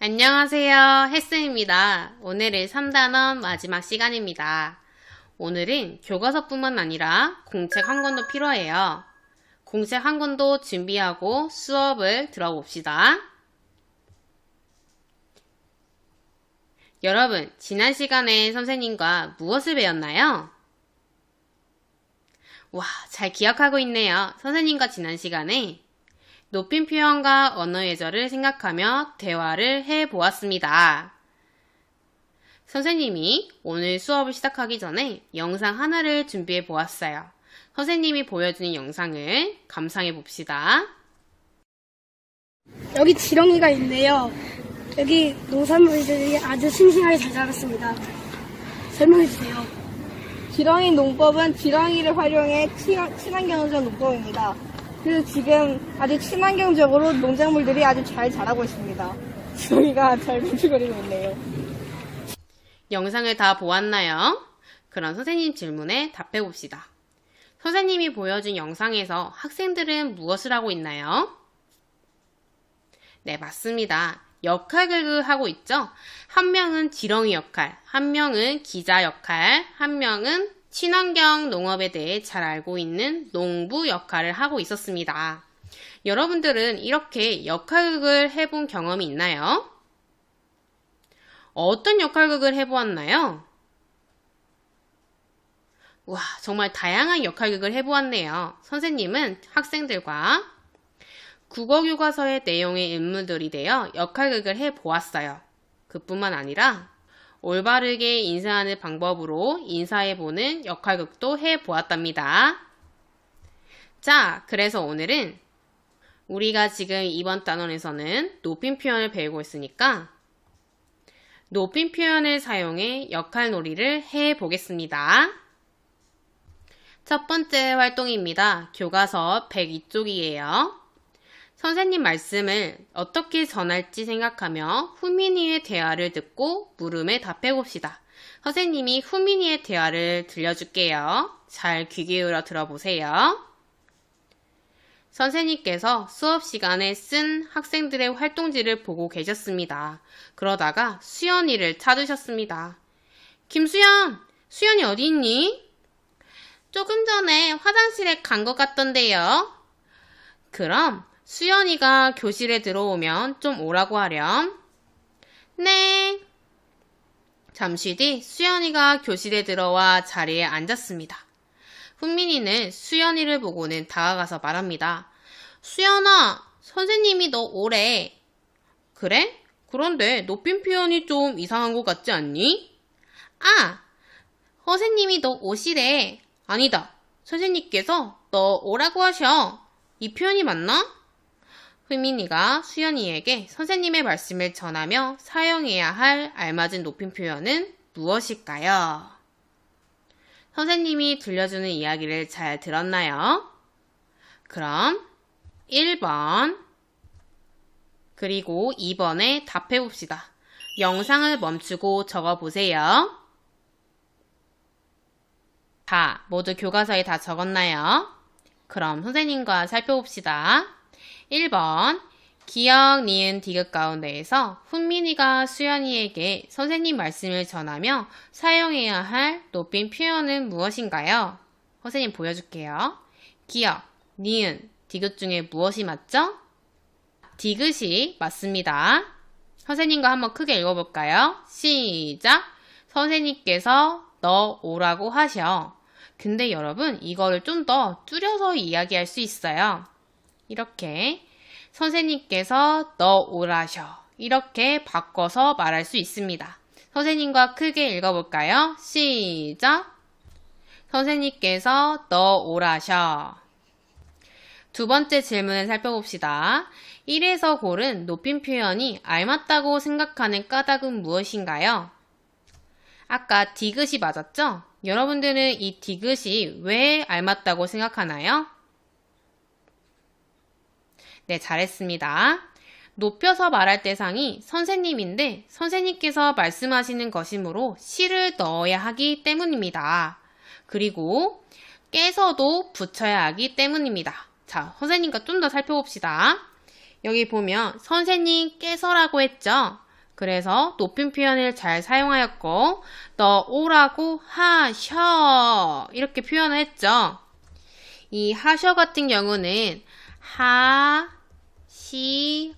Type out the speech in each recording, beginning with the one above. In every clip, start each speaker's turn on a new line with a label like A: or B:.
A: 안녕하세요. 헬스입니다. 오늘은 3단원 마지막 시간입니다. 오늘은 교과서뿐만 아니라 공책 한 권도 필요해요. 공책 한 권도 준비하고 수업을 들어봅시다. 여러분, 지난 시간에 선생님과 무엇을 배웠나요? 와, 잘 기억하고 있네요. 선생님과 지난 시간에 높임 표현과 언어 예절을 생각하며 대화를 해 보았습니다. 선생님이 오늘 수업을 시작하기 전에 영상 하나를 준비해 보았어요. 선생님이 보여주는 영상을 감상해 봅시다.
B: 여기 지렁이가 있네요. 여기 농산물들이 아주 싱싱하게 잘 자랐습니다. 설명해 주세요.
C: 지렁이 농법은 지렁이를 활용해 친- 친환경적 농법입니다. 그래서 지금 아주 친환경적으로 농작물들이 아주 잘 자라고 있습니다. 지렁이가 잘 뭉치거리고 있네요.
A: 영상을 다 보았나요? 그럼 선생님 질문에 답해 봅시다. 선생님이 보여준 영상에서 학생들은 무엇을 하고 있나요? 네, 맞습니다. 역할극을 하고 있죠? 한 명은 지렁이 역할, 한 명은 기자 역할, 한 명은 친환경 농업에 대해 잘 알고 있는 농부 역할을 하고 있었습니다. 여러분들은 이렇게 역할극을 해본 경험이 있나요? 어떤 역할극을 해보았나요? 와, 정말 다양한 역할극을 해보았네요. 선생님은 학생들과 국어 교과서의 내용의 인물들이 되어 역할극을 해보았어요. 그뿐만 아니라 올바르게 인사하는 방법으로 인사해보는 역할극도 해보았답니다. 자, 그래서 오늘은 우리가 지금 이번 단원에서는 높임 표현을 배우고 있으니까 높임 표현을 사용해 역할 놀이를 해 보겠습니다. 첫 번째 활동입니다. 교과서 102쪽이에요. 선생님 말씀을 어떻게 전할지 생각하며 후민이의 대화를 듣고 물음에 답해 봅시다. 선생님이 후민이의 대화를 들려줄게요. 잘 귀 기울여 들어보세요. 선생님께서 수업 시간에 쓴 학생들의 활동지를 보고 계셨습니다. 그러다가 수연이를 찾으셨습니다. 김수연, 수연이 어디 있니? 조금 전에 화장실에 간 것 같던데요. 그럼 수연이가 교실에 들어오면 좀 오라고 하렴. 네. 잠시 뒤 수연이가 교실에 들어와 자리에 앉았습니다. 훈민이는 수연이를 보고는 다가가서 말합니다. 수연아, 선생님이 너 오래. 그래? 그런데 높임 표현이 좀 이상한 것 같지 않니? 아, 선생님이 너 오시래. 아니다. 선생님께서 너 오라고 하셔. 이 표현이 맞나? 흐민이가 수연이에게 선생님의 말씀을 전하며 사용해야 할 알맞은 높임 표현은 무엇일까요? 선생님이 들려주는 이야기를 잘 들었나요? 그럼 1번 그리고 2번에 답해 봅시다. 영상을 멈추고 적어 보세요. 다 모두 교과서에 다 적었나요? 그럼 선생님과 살펴봅시다. 1번 기억, 니은, 디귿 가운데에서 훈민이가 수연이에게 선생님 말씀을 전하며 사용해야 할 높임 표현은 무엇인가요? 선생님 보여줄게요. 기억, 니은, 디귿 중에 무엇이 맞죠? 디귿이 맞습니다. 선생님과 한번 크게 읽어볼까요? 시작! 선생님께서 너 오라고 하셔. 근데 여러분, 이거를 좀 더 줄여서 이야기할 수 있어요. 이렇게 선생님께서 너 오라셔. 이렇게 바꿔서 말할 수 있습니다. 선생님과 크게 읽어볼까요? 시작! 선생님께서 너 오라셔. 두 번째 질문을 살펴봅시다. 1에서 고른 높임 표현이 알맞다고 생각하는 까닭은 무엇인가요? 아까 디귿이 맞았죠? 여러분들은 이 디귿이 왜 알맞다고 생각하나요? 네, 잘했습니다. 높여서 말할 대상이 선생님인데 선생님께서 말씀하시는 것이므로 시를 넣어야 하기 때문입니다. 그리고 깨서도 붙여야 하기 때문입니다. 자, 선생님과 좀 더 살펴봅시다. 여기 보면 선생님께서라고 했죠? 그래서 높임 표현을 잘 사용하였고, 너 오라고 하셔. 이렇게 표현을 했죠. 이 하셔 같은 경우는 하, 시,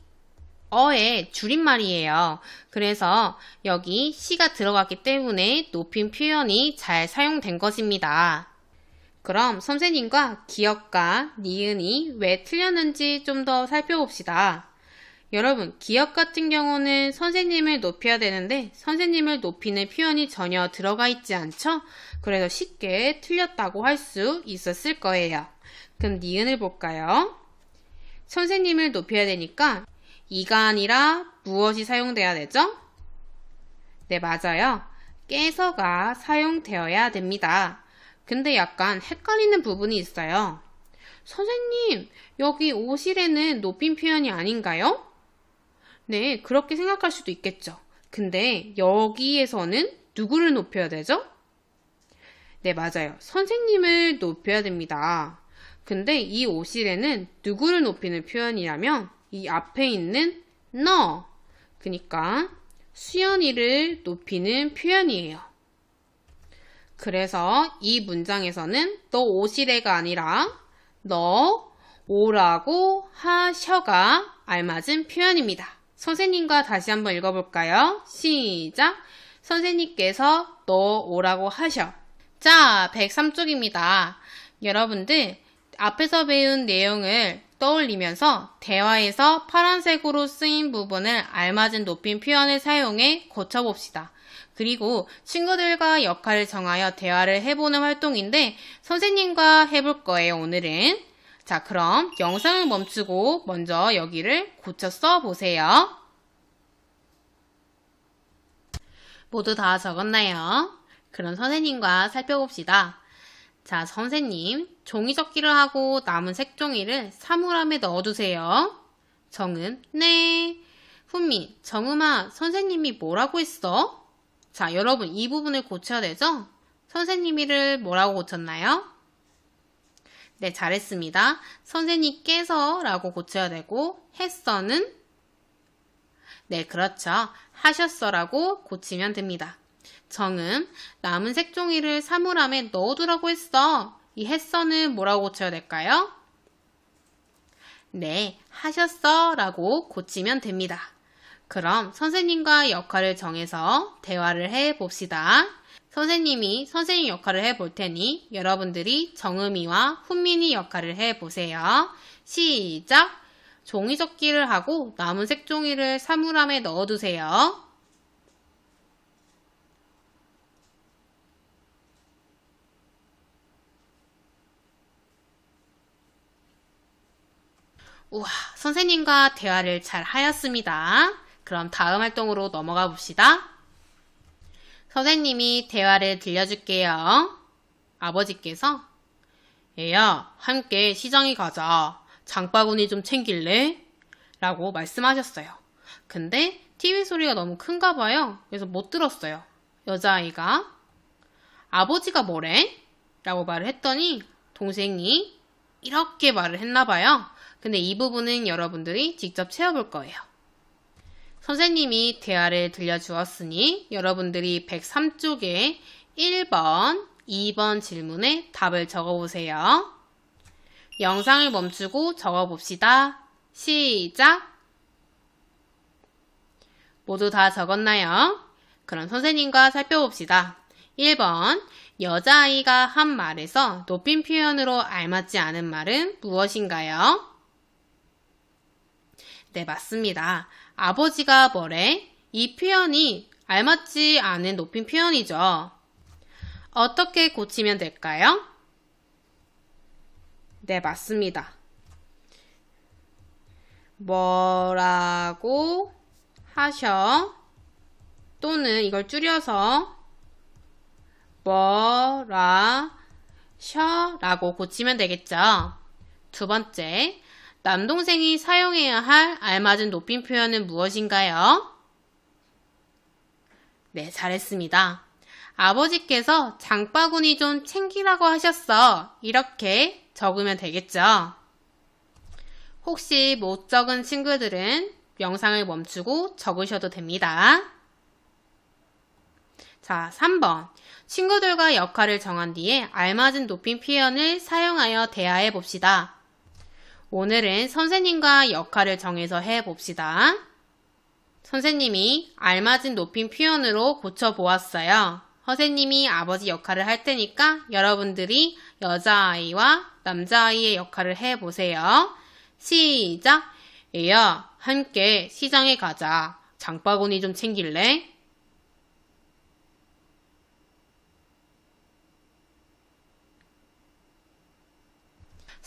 A: 어의 줄임말이에요. 그래서 여기 시가 들어갔기 때문에 높임 표현이 잘 사용된 것입니다. 그럼 선생님과 기역과 니은이 왜 틀렸는지 좀 더 살펴봅시다. 여러분, 기역 같은 경우는 선생님을 높여야 되는데 선생님을 높이는 표현이 전혀 들어가 있지 않죠? 그래서 쉽게 틀렸다고 할 수 있었을 거예요. 그럼 니은을 볼까요? 선생님을 높여야 되니까 이가 아니라 무엇이 사용돼야 되죠? 네, 맞아요. 깨서가 사용되어야 됩니다. 근데 약간 헷갈리는 부분이 있어요. 선생님, 여기 오실에는 높임 표현이 아닌가요? 네, 그렇게 생각할 수도 있겠죠. 근데 여기에서는 누구를 높여야 되죠? 네, 맞아요. 선생님을 높여야 됩니다. 근데 이 오실에는 누구를 높이는 표현이라면 이 앞에 있는 너, 그니까 수연이를 높이는 표현이에요. 그래서 이 문장에서는 너 오시래가 아니라 너 오라고 하셔가 알맞은 표현입니다. 선생님과 다시 한번 읽어볼까요? 시작! 선생님께서 너 오라고 하셔. 자, 103쪽입니다. 여러분들, 앞에서 배운 내용을 떠올리면서 대화에서 파란색으로 쓰인 부분을 알맞은 높임 표현을 사용해 고쳐봅시다. 그리고 친구들과 역할을 정하여 대화를 해보는 활동인데 선생님과 해볼 거예요, 오늘은. 자, 그럼 영상을 멈추고 먼저 여기를 고쳐 써보세요. 모두 다 적었나요? 그럼 선생님과 살펴봅시다. 자, 선생님, 종이접기를 하고 남은 색종이를 사물함에 넣어두세요. 정은, 네. 훈미, 정음아, 선생님이 뭐라고 했어? 자, 여러분, 이 부분을 고쳐야 되죠? 선생님이를 뭐라고 고쳤나요? 네, 잘했습니다. 선생님께서 라고 고쳐야 되고, 했어는? 네, 그렇죠. 하셨어라고 고치면 됩니다. 정은 남은 색종이를 사물함에 넣어두라고 했어. 이 했어는 뭐라고 고쳐야 될까요? 네, 하셨어 라고 고치면 됩니다. 그럼 선생님과 역할을 정해서 대화를 해 봅시다. 선생님이 선생님 역할을 해 볼 테니 여러분들이 정음이와 훈민이 역할을 해 보세요. 시작! 종이접기를 하고 남은 색종이를 사물함에 넣어두세요. 우와, 선생님과 대화를 잘 하였습니다. 그럼 다음 활동으로 넘어가 봅시다. 선생님이 대화를 들려줄게요. 아버지께서, 얘야, 함께 시장에 가자. 장바구니 좀 챙길래? 라고 말씀하셨어요. 근데 TV 소리가 너무 큰가 봐요. 그래서 못 들었어요. 여자아이가, 아버지가 뭐래? 라고 말을 했더니 동생이 이렇게 말을 했나 봐요. 근데 이 부분은 여러분들이 직접 채워볼 거예요. 선생님이 대화를 들려주었으니 여러분들이 103쪽에 1번, 2번 질문에 답을 적어보세요. 영상을 멈추고 적어봅시다. 시작! 모두 다 적었나요? 그럼 선생님과 살펴봅시다. 1번, 여자아이가 한 말에서 높임 표현으로 알맞지 않은 말은 무엇인가요? 네, 맞습니다. 아버지가 뭐래? 이 표현이 알맞지 않은 높임 표현이죠. 어떻게 고치면 될까요? 네, 맞습니다. 뭐라고 하셔? 또는 이걸 줄여서 뭐라 셔 라고 고치면 되겠죠. 두 번째, 남동생이 사용해야 할 알맞은 높임 표현은 무엇인가요? 네, 잘했습니다. 아버지께서 장바구니 좀 챙기라고 하셨어. 이렇게 적으면 되겠죠. 혹시 못 적은 친구들은 영상을 멈추고 적으셔도 됩니다. 자, 3번. 친구들과 역할을 정한 뒤에 알맞은 높임 표현을 사용하여 대화해 봅시다. 오늘은 선생님과 역할을 정해서 해 봅시다. 선생님이 알맞은 높임 표현으로 고쳐보았어요. 선생님이 아버지 역할을 할 테니까 여러분들이 여자아이와 남자아이의 역할을 해보세요. 시작! 얘야, 함께 시장에 가자. 장바구니 좀 챙길래?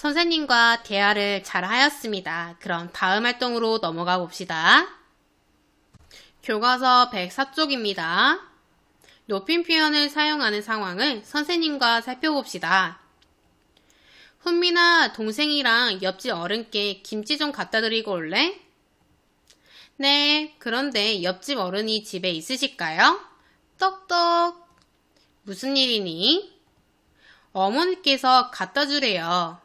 A: 선생님과 대화를 잘 하였습니다. 그럼 다음 활동으로 넘어가 봅시다. 교과서 104쪽입니다. 높임 표현을 사용하는 상황을 선생님과 살펴봅시다. 훈미나 동생이랑 옆집 어른께 김치 좀 갖다 드리고 올래? 네, 그런데 옆집 어른이 집에 있으실까요? 똑똑. 무슨 일이니? 어머니께서 갖다 주래요.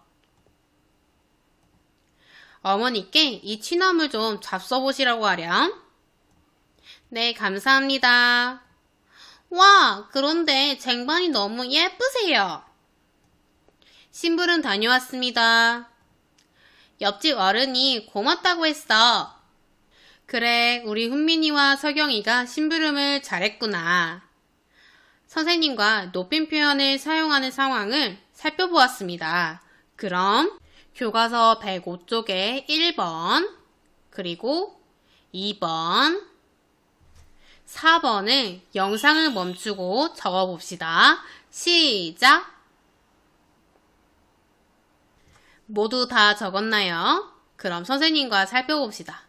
A: 어머니께 이 취나물 좀 잡숴보시라고 하렴. 네, 감사합니다. 와, 그런데 쟁반이 너무 예쁘세요. 신부름 다녀왔습니다. 옆집 어른이 고맙다고 했어. 그래, 우리 훈민이와 서경이가 심부름을 잘했구나. 선생님과 높임 표현을 사용하는 상황을 살펴보았습니다. 그럼 교과서 105쪽에 1번, 그리고 2번, 4번을 영상을 멈추고 적어봅시다. 시작! 모두 다 적었나요? 그럼 선생님과 살펴봅시다.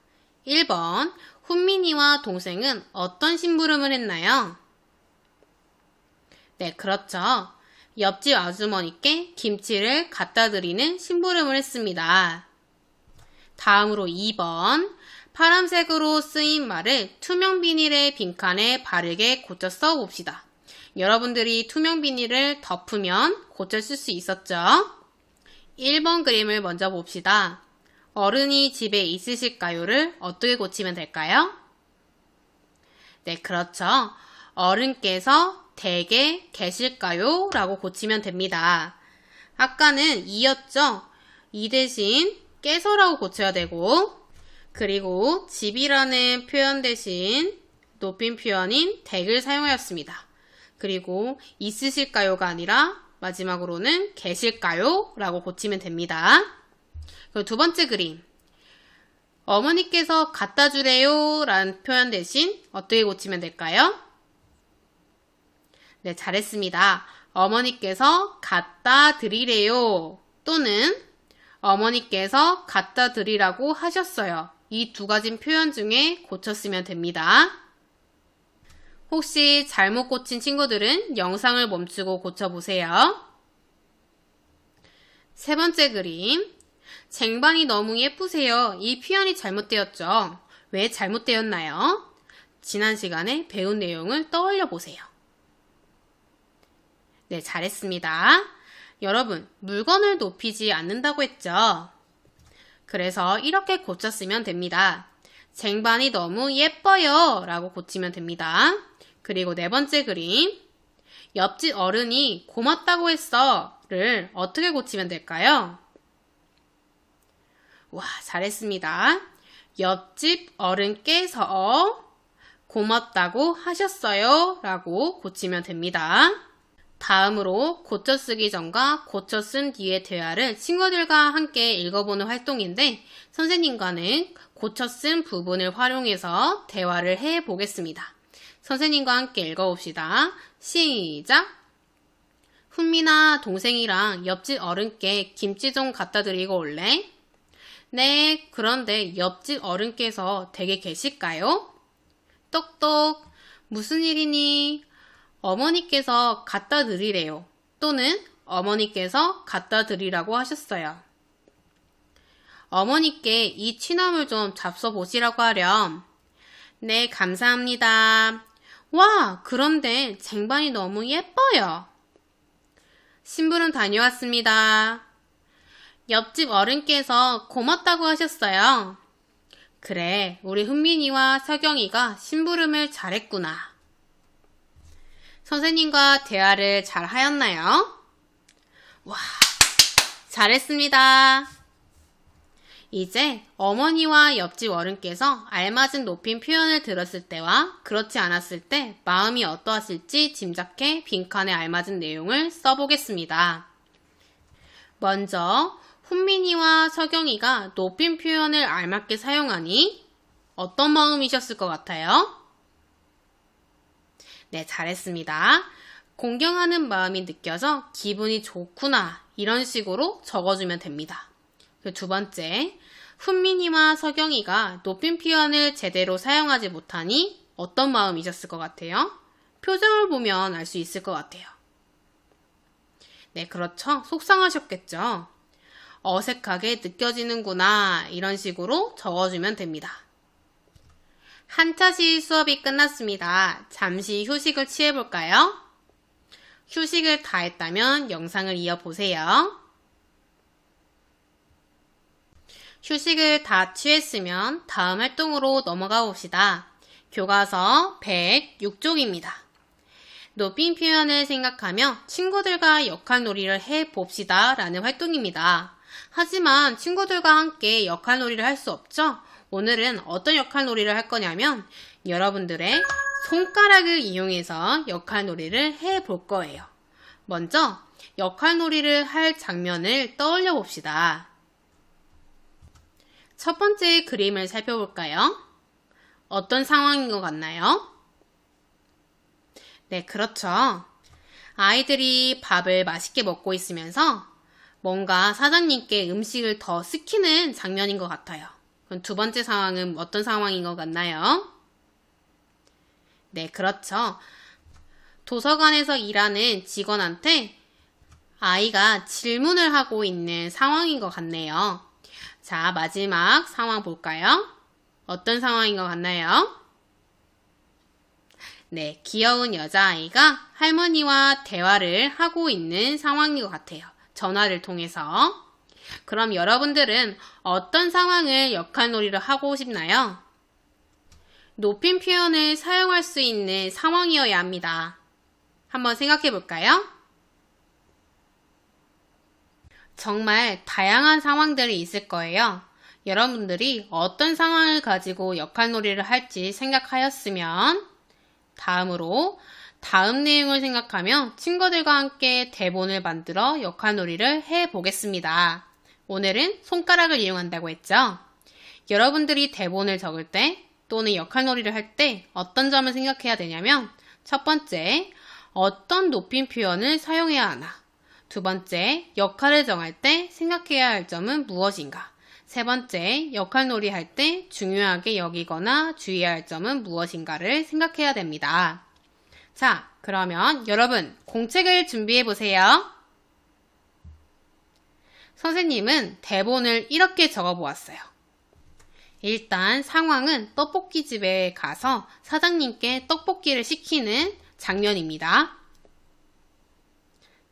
A: 1번, 훈민이와 동생은 어떤 심부름을 했나요? 네, 그렇죠. 옆집 아주머니께 김치를 갖다 드리는 심부름을 했습니다. 다음으로 2번, 파란색으로 쓰인 말을 투명 비닐의 빈칸에 바르게 고쳐 써봅시다. 여러분들이 투명 비닐을 덮으면 고쳐 쓸 수 있었죠? 1번 그림을 먼저 봅시다. 어른이 집에 있으실까요를 어떻게 고치면 될까요? 네, 그렇죠. 어른께서 댁에 계실까요? 라고 고치면 됩니다. 아까는 이였죠? 이 대신 깨서라고 고쳐야 되고, 그리고 집이라는 표현 대신 높임 표현인 댁을 사용하였습니다. 그리고 있으실까요가 아니라 마지막으로는 계실까요? 라고 고치면 됩니다. 두 번째 그림. 어머니께서 갖다 주래요 라는 표현 대신 어떻게 고치면 될까요? 네, 잘했습니다. 어머니께서 갖다 드리래요 또는 어머니께서 갖다 드리라고 하셨어요. 이 두 가지 표현 중에 고쳤으면 됩니다. 혹시 잘못 고친 친구들은 영상을 멈추고 고쳐보세요. 세 번째 그림. 쟁반이 너무 예쁘세요. 이 표현이 잘못되었죠. 왜 잘못되었나요? 지난 시간에 배운 내용을 떠올려 보세요. 네, 잘했습니다. 여러분, 물건을 높이지 않는다고 했죠? 그래서 이렇게 고쳤으면 됩니다. 쟁반이 너무 예뻐요 라고 고치면 됩니다. 그리고 네 번째 그림. 옆집 어른이 고맙다고 했어 를 어떻게 고치면 될까요? 와, 잘했습니다. 옆집 어른께서 고맙다고 하셨어요 라고 고치면 됩니다. 다음으로 고쳐 쓰기 전과 고쳐 쓴 뒤의 대화를 친구들과 함께 읽어보는 활동인데 선생님과는 고쳐 쓴 부분을 활용해서 대화를 해 보겠습니다. 선생님과 함께 읽어봅시다. 시작! 훈미나 동생이랑 옆집 어른께 김치 좀 갖다 드리고 올래? 네, 그런데 옆집 어른께서 댁에 계실까요? 똑똑, 무슨 일이니? 어머니께서 갖다 드리래요. 또는 어머니께서 갖다 드리라고 하셨어요. 어머니께 이 취나물 좀 잡숴 보시라고 하렴. 네, 감사합니다. 와, 그런데 쟁반이 너무 예뻐요. 신부름 다녀왔습니다. 옆집 어른께서 고맙다고 하셨어요. 그래, 우리 훈민이와 서경이가 심부름을 잘했구나. 선생님과 대화를 잘 하였나요? 와, 잘했습니다. 이제 어머니와 옆집 어른께서 알맞은 높임 표현을 들었을 때와 그렇지 않았을 때 마음이 어떠하실지 짐작해 빈칸에 알맞은 내용을 써보겠습니다. 먼저 훈민이와 서경이가 높임 표현을 알맞게 사용하니 어떤 마음이셨을 것 같아요? 네, 잘했습니다. 공경하는 마음이 느껴져 기분이 좋구나 이런 식으로 적어주면 됩니다. 그 두 번째, 훈민이와 서경이가 높임 표현을 제대로 사용하지 못하니 어떤 마음이셨을 것 같아요? 표정을 보면 알 수 있을 것 같아요. 네, 그렇죠. 속상하셨겠죠. 어색하게 느껴지는구나. 이런 식으로 적어주면 됩니다. 한차시 수업이 끝났습니다. 잠시 휴식을 취해볼까요? 휴식을 다 했다면 영상을 이어보세요. 휴식을 다 취했으면 다음 활동으로 넘어가 봅시다. 교과서 106쪽입니다. 높임 표현을 생각하며 친구들과 역할 놀이를 해 봅시다 라는 활동입니다. 하지만 친구들과 함께 역할 놀이를 할 수 없죠? 오늘은 어떤 역할 놀이를 할 거냐면 여러분들의 손가락을 이용해서 역할 놀이를 해 볼 거예요. 먼저 역할 놀이를 할 장면을 떠올려 봅시다. 첫 번째 그림을 살펴볼까요? 어떤 상황인 것 같나요? 네, 그렇죠. 아이들이 밥을 맛있게 먹고 있으면서 뭔가 사장님께 음식을 더 시키는 장면인 것 같아요. 그럼 두 번째 상황은 어떤 상황인 것 같나요? 네, 그렇죠. 도서관에서 일하는 직원한테 아이가 질문을 하고 있는 상황인 것 같네요. 자, 마지막 상황 볼까요? 어떤 상황인 것 같나요? 네, 귀여운 여자아이가 할머니와 대화를 하고 있는 상황인 것 같아요. 전화를 통해서. 그럼 여러분들은 어떤 상황을 역할놀이를 하고 싶나요? 높임 표현을 사용할 수 있는 상황이어야 합니다. 한번 생각해 볼까요? 정말 다양한 상황들이 있을 거예요. 여러분들이 어떤 상황을 가지고 역할놀이를 할지 생각하였으면 다음으로 다음 내용을 생각하며 친구들과 함께 대본을 만들어 역할놀이를 해 보겠습니다. 오늘은 손가락을 이용한다고 했죠? 여러분들이 대본을 적을 때 또는 역할놀이를 할 때 어떤 점을 생각해야 되냐면 첫 번째, 어떤 높임 표현을 사용해야 하나? 두 번째, 역할을 정할 때 생각해야 할 점은 무엇인가? 세 번째, 역할놀이 할 때 중요하게 여기거나 주의해야 할 점은 무엇인가를 생각해야 됩니다. 자, 그러면 여러분, 공책을 준비해 보세요. 선생님은 대본을 이렇게 적어 보았어요. 일단 상황은 떡볶이 집에 가서 사장님께 떡볶이를 시키는 장면입니다.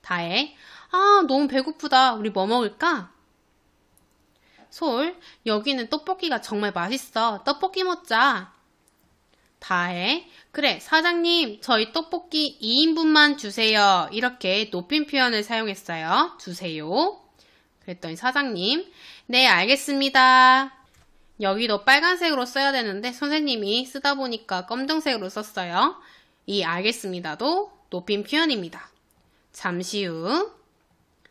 A: 다해, 아, 너무 배고프다. 우리 뭐 먹을까? 솔, 여기는 떡볶이가 정말 맛있어. 떡볶이 먹자. 다해, 그래, 사장님, 저희 떡볶이 2인분만 주세요. 이렇게 높임 표현을 사용했어요. 주세요. 그랬더니 사장님, 네, 알겠습니다. 여기도 빨간색으로 써야 되는데 선생님이 쓰다 보니까 검정색으로 썼어요. 이 알겠습니다도 높임 표현입니다. 잠시 후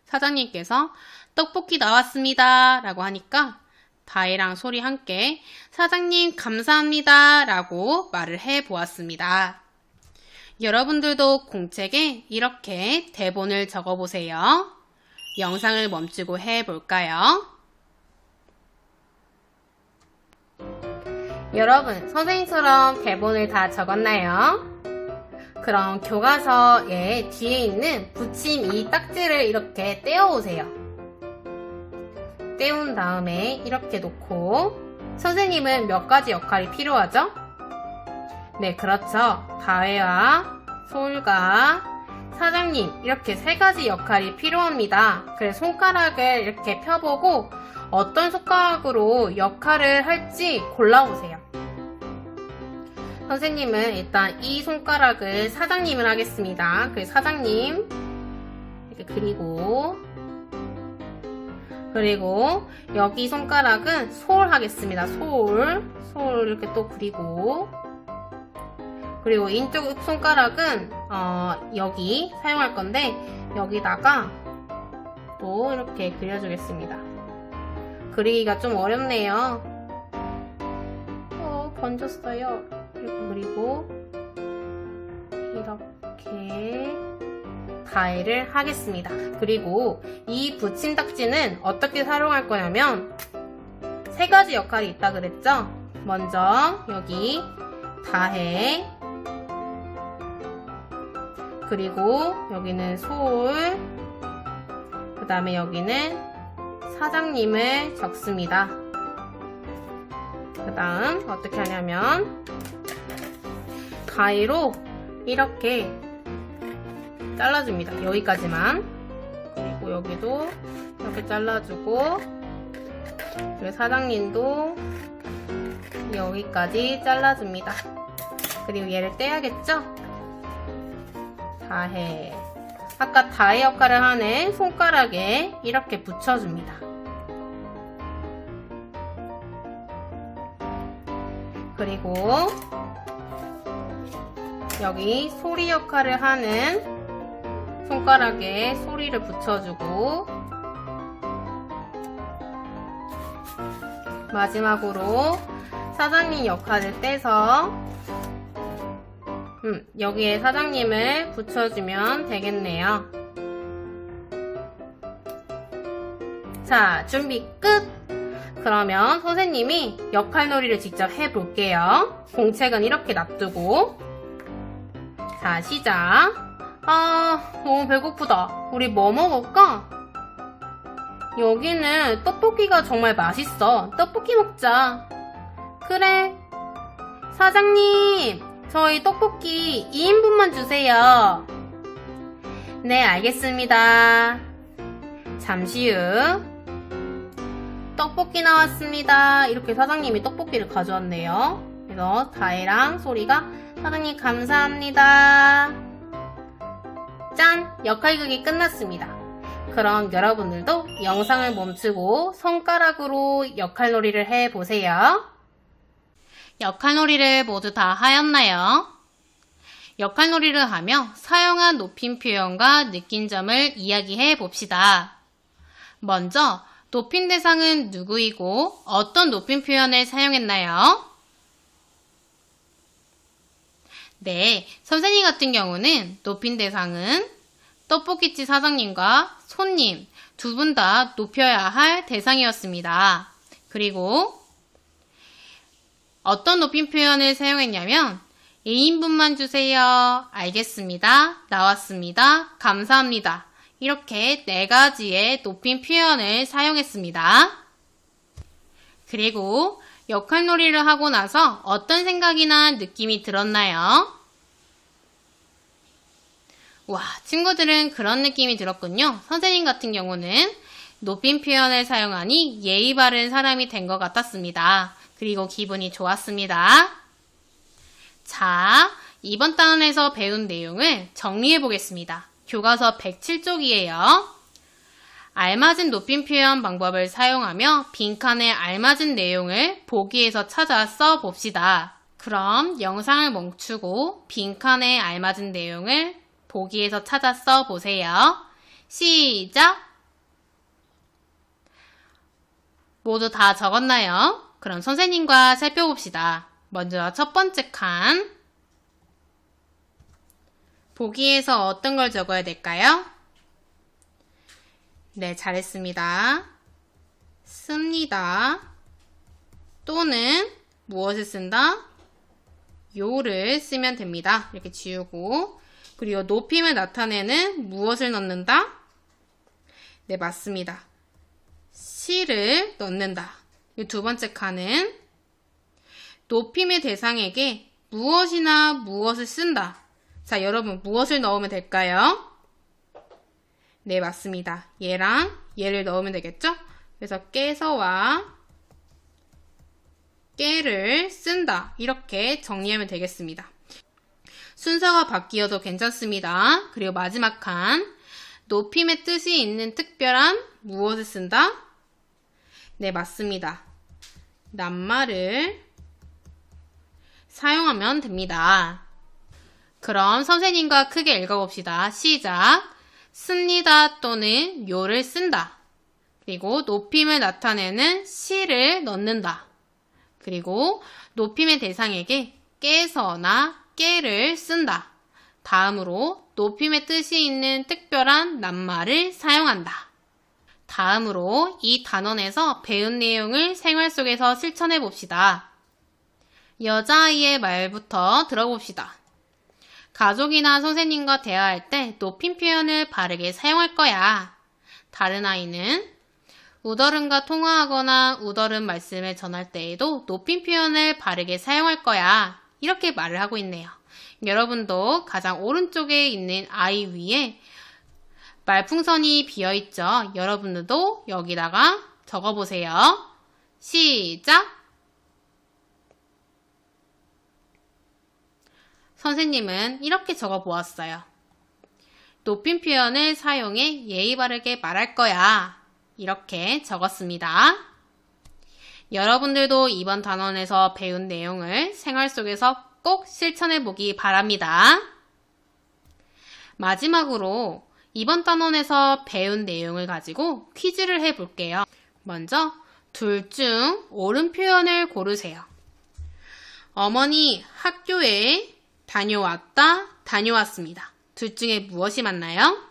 A: 사장님께서 떡볶이 나왔습니다 라고 하니까 다혜랑 소리 함께 사장님 감사합니다 라고 말을 해 보았습니다. 여러분들도 공책에 이렇게 대본을 적어 보세요. 영상을 멈추고 해 볼까요? 여러분, 선생님처럼 대본을 다 적었나요? 그럼 교과서에 뒤에 있는 붙임 이 딱지를 이렇게 떼어오세요. 떼운 다음에 이렇게 놓고 선생님은 몇 가지 역할이 필요하죠? 네, 그렇죠. 다혜와 솔과 사장님 이렇게 세 가지 역할이 필요합니다. 그래서 손가락을 이렇게 펴보고 어떤 손가락으로 역할을 할지 골라보세요. 선생님은 일단 이 손가락을 사장님을 하겠습니다. 그 사장님 이렇게 그리고 그리고 여기 손가락은 솔 하겠습니다. 솔, 솔 이렇게 또 그리고 그리고 이쪽 손가락은 어, 여기 사용할 건데 여기다가 또 이렇게 그려주겠습니다. 그리기가 좀 어렵네요. 어, 번졌어요. 그리고 이렇게 가위를 하겠습니다. 그리고 이 붙임딱지는 어떻게 사용할 거냐면 세 가지 역할이 있다 그랬죠? 먼저 여기 다해 그리고 여기는 솔그 다음에 여기는 사장님을 적습니다. 그 다음 어떻게 하냐면 가위로 이렇게 잘라줍니다. 여기까지만. 그리고 여기도 이렇게 잘라주고 그리고 사장님도 여기까지 잘라줍니다. 그리고 얘를 떼야겠죠? 다해. 아까 다해 역할을 하는 손가락에 이렇게 붙여줍니다. 그리고 여기 소리 역할을 하는 손가락에 소리를 붙여주고 마지막으로 사장님 역할을 떼서 음, 여기에 사장님을 붙여주면 되겠네요. 자, 준비 끝! 그러면 선생님이 역할놀이를 직접 해볼게요. 공책은 이렇게 놔두고 자, 시작. 아, 너무 배고프다. 우리 뭐 먹을까? 여기는 떡볶이가 정말 맛있어. 떡볶이 먹자. 그래. 사장님, 저희 떡볶이 2인분만 주세요. 네, 알겠습니다. 잠시 후. 떡볶이 나왔습니다. 이렇게 사장님이 떡볶이를 가져왔네요. 그래서 다혜랑 소리가 사장님 감사합니다. 짠! 역할극이 끝났습니다. 그럼 여러분들도 영상을 멈추고 손가락으로 역할놀이를 해보세요. 역할놀이를 모두 다 하였나요? 역할놀이를 하며 사용한 높임 표현과 느낀 점을 이야기해 봅시다. 먼저, 높임 대상은 누구이고 어떤 높임 표현을 사용했나요? 네, 선생님 같은 경우는 높임 대상은 떡볶이집 사장님과 손님 두 분 다 높여야 할 대상이었습니다. 그리고 어떤 높임 표현을 사용했냐면 2인분만 주세요. 알겠습니다. 나왔습니다. 감사합니다. 이렇게 네 가지의 높임 표현을 사용했습니다. 그리고 역할놀이를 하고 나서 어떤 생각이나 느낌이 들었나요? 와, 친구들은 그런 느낌이 들었군요. 선생님 같은 경우는 높임 표현을 사용하니 예의 바른 사람이 된 것 같았습니다. 그리고 기분이 좋았습니다. 자, 이번 단원에서 배운 내용을 정리해 보겠습니다. 교과서 107쪽이에요. 알맞은 높임 표현 방법을 사용하며 빈칸에 알맞은 내용을 보기에서 찾아 써 봅시다. 그럼 영상을 멈추고 빈칸에 알맞은 내용을 보기에서 찾아 써 보세요. 시작! 모두 다 적었나요? 그럼 선생님과 살펴봅시다. 먼저 첫 번째 칸. 보기에서 어떤 걸 적어야 될까요? 네, 잘했습니다. 씁니다. 또는 무엇을 쓴다? 요를 쓰면 됩니다. 이렇게 지우고 그리고 높임을 나타내는 무엇을 넣는다? 네, 맞습니다. 시를 넣는다. 이두 번째 칸은 높임의 대상에게 무엇이나 무엇을 쓴다. 자, 여러분 무엇을 넣으면 될까요? 네, 맞습니다. 얘랑 얘를 넣으면 되겠죠? 그래서 깨서와 깨를 쓴다. 이렇게 정리하면 되겠습니다. 순서가 바뀌어도 괜찮습니다. 그리고 마지막 칸. 높임의 뜻이 있는 특별한 무엇을 쓴다? 네, 맞습니다. 낱말을 사용하면 됩니다. 그럼 선생님과 크게 읽어봅시다. 시작. 씁니다 또는 요를 쓴다. 그리고 높임을 나타내는 시를 넣는다. 그리고 높임의 대상에게 깨서나 깨를 쓴다. 다음으로 높임의 뜻이 있는 특별한 낱말을 사용한다. 다음으로 이 단원에서 배운 내용을 생활 속에서 실천해 봅시다. 여자아이의 말부터 들어봅시다. 가족이나 선생님과 대화할 때 높임 표현을 바르게 사용할 거야. 다른 아이는 우더른과 통화하거나 우더른 말씀을 전할 때에도 높임 표현을 바르게 사용할 거야. 이렇게 말을 하고 있네요. 여러분도 가장 오른쪽에 있는 아이 위에 말풍선이 비어 있죠. 여러분들도 여기다가 적어 보세요. 시작! 선생님은 이렇게 적어 보았어요. 높임 표현을 사용해 예의 바르게 말할 거야. 이렇게 적었습니다. 여러분들도 이번 단원에서 배운 내용을 생활 속에서 꼭 실천해 보기 바랍니다. 마지막으로 이번 단원에서 배운 내용을 가지고 퀴즈를 해 볼게요. 먼저 둘 중 옳은 표현을 고르세요. 어머니 학교에 다녀왔다, 다녀왔습니다. 둘 중에 무엇이 맞나요?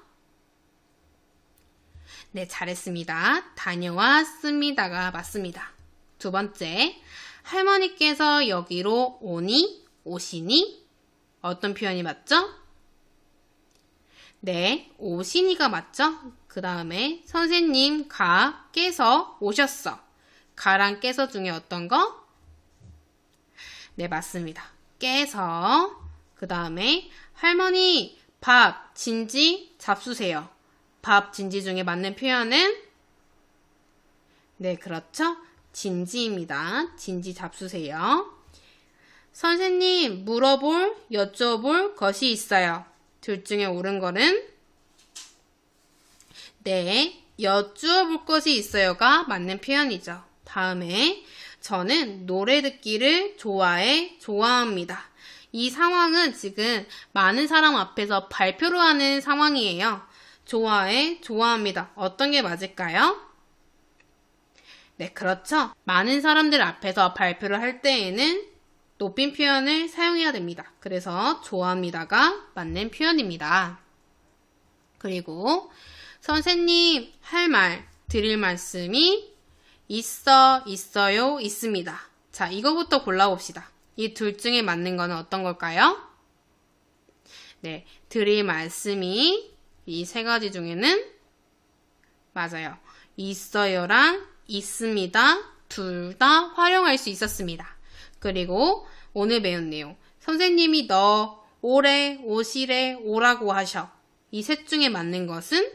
A: 네, 잘했습니다. 다녀왔습니다가 맞습니다. 두 번째, 할머니께서 여기로 오니, 오시니? 어떤 표현이 맞죠? 네, 오시니가 맞죠? 그 다음에 선생님 가, 깨서 오셨어. 가랑 깨서 중에 어떤 거? 네, 맞습니다. 깨서. 그 다음에 할머니 밥, 진지 잡수세요. 밥, 진지 중에 맞는 표현은? 네, 그렇죠. 진지입니다. 진지 잡수세요. 선생님, 물어볼, 여쭤볼 것이 있어요. 둘 중에 옳은 거는? 네, 여쭈어 볼 것이 있어요가 맞는 표현이죠. 다음에, 저는 노래 듣기를 좋아해, 좋아합니다. 이 상황은 지금 많은 사람 앞에서 발표를 하는 상황이에요. 좋아해, 좋아합니다. 어떤 게 맞을까요? 네, 그렇죠. 많은 사람들 앞에서 발표를 할 때에는 높임 표현을 사용해야 됩니다. 그래서 좋아합니다가 맞는 표현입니다. 그리고 선생님 할 말, 드릴 말씀이 있어, 있어요, 있습니다. 자, 이거부터 골라봅시다. 이 둘 중에 맞는 거는 어떤 걸까요? 네, 드릴 말씀이 이 세 가지 중에는 맞아요. 있어요랑 있습니다. 둘 다 활용할 수 있었습니다. 그리고 오늘 배운 내용. 선생님이 너 오래, 오시래, 오라고 하셔. 이 셋 중에 맞는 것은?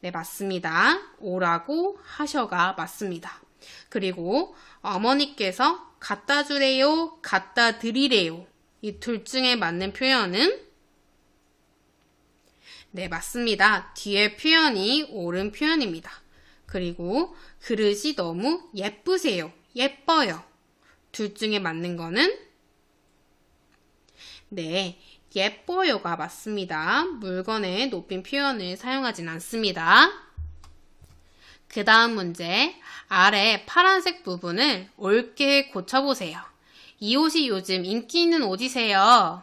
A: 네, 맞습니다. 오라고 하셔가 맞습니다. 그리고 어머니께서 갖다 주래요, 갖다 드리래요. 이 둘 중에 맞는 표현은? 네, 맞습니다. 뒤에 표현이 옳은 표현입니다. 그리고 그릇이 너무 예쁘세요. 예뻐요. 둘 중에 맞는 거는? 네, 예뻐요가 맞습니다. 물건의 높임 표현을 사용하진 않습니다. 그 다음 문제, 아래 파란색 부분을 옳게 고쳐보세요. 이 옷이 요즘 인기 있는 옷이세요.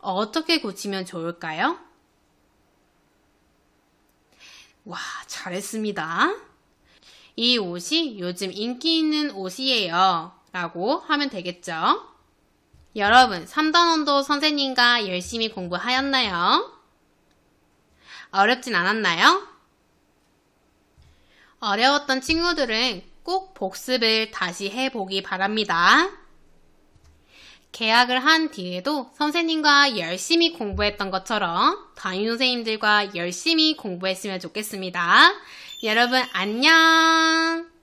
A: 어떻게 고치면 좋을까요? 와, 잘했습니다. 이 옷이 요즘 인기 있는 옷이에요. 라고 하면 되겠죠? 여러분, 3단원도 선생님과 열심히 공부하였나요? 어렵진 않았나요? 어려웠던 친구들은 꼭 복습을 다시 해보기 바랍니다. 계약을 한 뒤에도 선생님과 열심히 공부했던 것처럼 담임 선생님들과 열심히 공부했으면 좋겠습니다. 여러분 안녕!